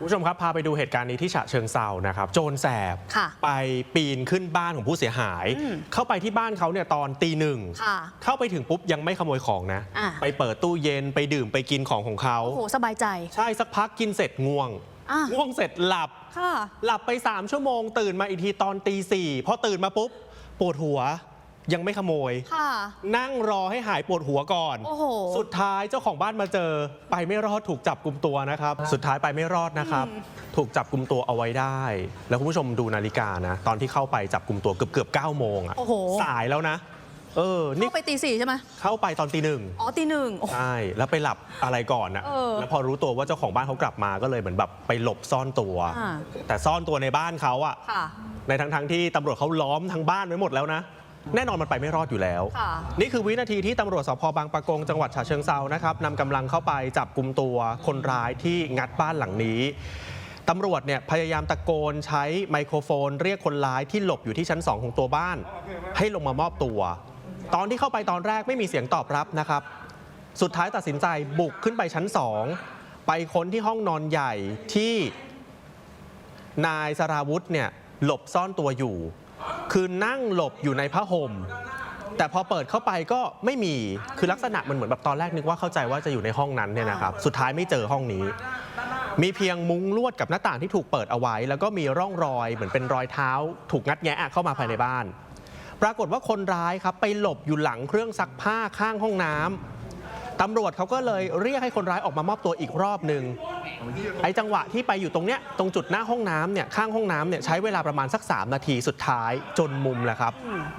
คุณผู้ชมครับ พาไปดูเหตุการณ์นี้ที่ฉะเชิงเซานะครับ โจรแสบค่ะไปปีนขึ้นบ้านของผู้เสียหายอืมเข้าไปที่บ้านเขาเนี่ยตอนตีหนึ่งค่ะเข้าไปถึงปุ๊บยังไม่ขโมยของนะอะไปเปิดตู้เย็นไปดื่มไปกินของของเขาโอ้โหสบายใจ ใช่สักพักกินเสร็จง่วงอะง่วงเสร็จหลับค่ะหลับไป 3 ชั่วโมง ตื่นมาอีกทีตอนตีสี่พอตื่นมาปุ๊บปวดหัว ยังไม่ขโมย ค่ะ นั่งรอให้หายปวดหัวก่อน โอ้โห สุดท้ายเจ้าของบ้านมาเจอ ไปไม่รอดถูกจับกลุ่มตัวนะครับ สุดท้ายไปไม่รอดนะครับ ถูกจับกลุ่มตัวเอาไว้ได้ แล้วคุณผู้ชมดูนาฬิกานะ ตอนที่เข้าไปจับกลุ่มตัวเกือบเกือบเก้าโมงอะโอ้โห สายแล้วนะ เออ นี่เข้าไปตีสี่ใช่ไหมเข้าไปตอนตีหนึ่ง อ๋อตีหนึ่งโอ้โห ใช่ แล้วไปหลับอะไรก่อนนะเออแล้วพอรู้ตัวว่าเจ้าของบ้านเขากลับมาก็เลยเหมือนแบบไปหลบซ่อนตัว อ่า แต่ซ่อนตัวในบ้านเขาอะค่ะ ในทั้งทั้งๆที่ตำรวจเขาล้อมทั้งบ้านไว้หมดแล้วนะ แน่นอนมันไปไม่รอดอยู่แล้ว ค่ะ นี่คือวินาทีที่ตำรวจสพบางปะกงจังหวัดฉะเชิงเซานะครับนำกำลังเข้าไปจับกลุ่มตัวคนร้ายที่งัดบ้านหลังนี้ตำรวจเนี่ยพยายามตะโกนใช้ไมโครโฟน เรียกคนร้ายที่หลบอยู่ที่ชั้น 2 ของตัวบ้าน ให้ลงมามอบตัว ตอนที่เข้าไปตอนแรกไม่มีเสียงตอบรับนะครับ สุดท้ายตัดสินใจบุกขึ้นไปชั้น 2 ไปค้นที่ห้องนอนใหญ่ที่นายสราวุธเนี่ยหลบซ่อนตัวอยู่ คือนั่งหลบอยู่ในผ้าห่มแต่พอเปิดเข้าไปก็ไม่มีคือลักษณะมันเหมือนแบบตอนแรกนึกว่าเข้าใจว่าจะอยู่ในห้องนั้นเนี่ยนะครับสุดท้ายไม่เจอห้องนี้ มีเพียงมุ้งลวดกับหน้าต่างที่ถูกเปิดเอาไว้ แล้วก็มีร่องรอยเหมือนเป็นรอยเท้า ถูกงัดแงะเข้ามาภายในบ้าน ปรากฏว่าคนร้ายครับไปหลบอยู่หลังเครื่องซักผ้าข้างห้องน้ำตำรวจเขาก็เลยเรียกให้คนร้ายออกมามอบตัวอีกรอบหนึ่ง ไอ้จังหวะที่ไปอยู่ตรงเนี้ยตรงจุดหน้าห้องน้ำเนี่ยข้างห้องน้ำเนี่ยใช้เวลาประมาณสัก 3 นาทีสุดท้ายจนมุมแหละครับ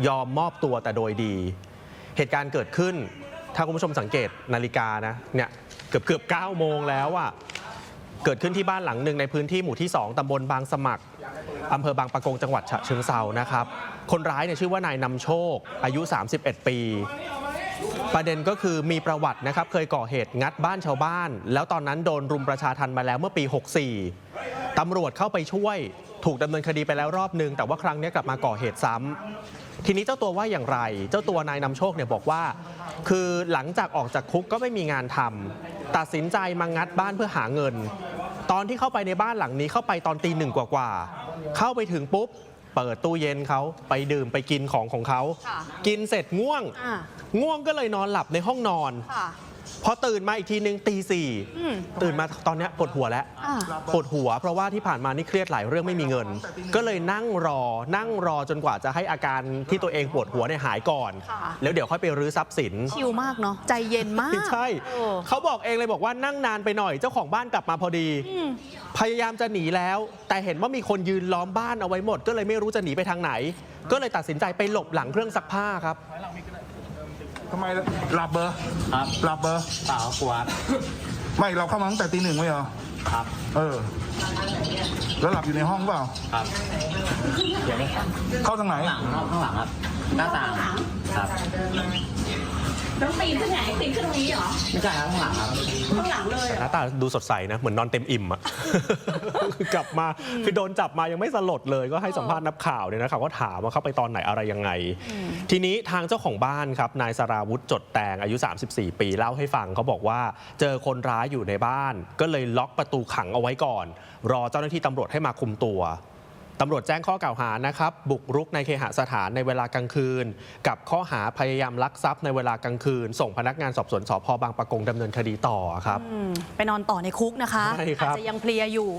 ยอมมอบตัวแต่โดยดี เหตุการณ์เกิดขึ้น ถ้าคุณผู้ชมสังเกตนาฬิกานะเนี่ยเกือบเกือบ9โมงแล้วอะเกิดขึ้นที่บ้านหลังหนึ่งในพื้นที่หมู่ที่ 2ตำบลบางสมัครอำเภอบางปะกงจังหวัดฉะเชิงเซานะครับ คนร้ายเนี่ยชื่อว่านายนำโชค อายุ 31 ปี ประเด็นก็คือมีประวัตินะครับเคยก่อเหตุงัดบ้านชาวบ้าน แล้วตอนนั้นโดนรุมประชาทันมาแล้วเมื่อปี 64 ตำรวจเข้าไปช่วยถูกดำเนินคดีไปแล้วรอบนึง แต่ว่าครั้งนี้กลับมาก่อเหตุซ้ำทีนี้เจ้าตัวว่าอย่างไร เจ้าตัวนายนำโชคเนี่ยบอกว่า คือหลังจากออกจากคุกก็ไม่มีงานทำตัดสินใจมางัดบ้านเพื่อหาเงิน ตอนที่เข้าไปในบ้านหลังนี้เข้าไปตอนตีหนึ่งกว่าๆเข้าไปถึงปุ๊บ เปิดตู้เย็นเขาไปดื่มไปกินของของเขา ค่ะกินเสร็จง่วง อ่าง่วงก็เลยนอนหลับในห้องนอน ค่ะ พอตื่นมาอีกทีนึงตีสี่อืม ตื่นมาตอนเนี้ยปวดหัวแล้ว อ่า ปวดหัวเพราะว่าที่ผ่านมานี่เครียดหลายเรื่องไม่มีเงิน ก็เลยนั่งรอนั่งรอจนกว่าจะให้อาการที่ตัวเองปวดหัวเนี่ยหายก่อน ค่ะ แล้วเดี๋ยวค่อยไปรื้อทรัพย์สิน ชิลมากเนาะใจเย็นมากใช่ เออเขาบอกเองเลยบอกว่านั่งนานไปหน่อยเจ้าของบ้านกลับมาพอดี อืม พยายามจะหนีแล้ว แต่เห็นว่ามีคนยืนล้อมบ้านเอาไว้หมด ก็เลยไม่รู้จะหนีไปทางไหน ก็เลยตัดสินใจไปหลบหลังเครื่องซักผ้าครับ ทำไมหลับเบอร์ครับหลับเบอร์เปล่าครับกลัวครับไม่เราเข้ามาตั้งแต่ตีหนึ่งไม่เหรอครับ เออ แล้วหลับอยู่ในห้องเปล่าครับเดี๋ยวนี้ข้างเข้าทางไหนหลังครับข้างหลังครับหน้าต่างครับ ต้องปีนขึ้นไหนปีนขึ้นตรงนี้เหรอ ไม่ใช่ครับข้างหลังครับ ข้างหลังเลยหน้าตาดูสดใสนะ เหมือนนอนเต็มอิ่มอะ กลับมาคือโดนจับมายังไม่สลดเลยก็ให้สัมภาษณ์นักข่าวเนี่ยนะครับก็ถามว่าเข้าไปตอนไหนอะไรยังไง ทีนี้ทางเจ้าของบ้านครับนายสราวุธจดแตงอายุ 34 ปีเล่าให้ฟังเขาบอกว่าเจอคนร้ายอยู่ในบ้าน ก็เลยล็อกประตูขังเอาไว้ก่อน รอเจ้าหน้าที่ตำรวจให้มาคุมตัว ตำรวจแจ้งข้อกล่าวหานะครับ บุกรุกในเคหสถานในเวลากลางคืน กับข้อหาพยายามลักทรัพย์ในเวลากลางคืน ส่งพนักงานสอบสวนสพบางปะกงดำเนินคดีต่อครับ อืมไปนอนต่อในคุกนะคะ ใช่ครับอาจจะยังเพลียอยู่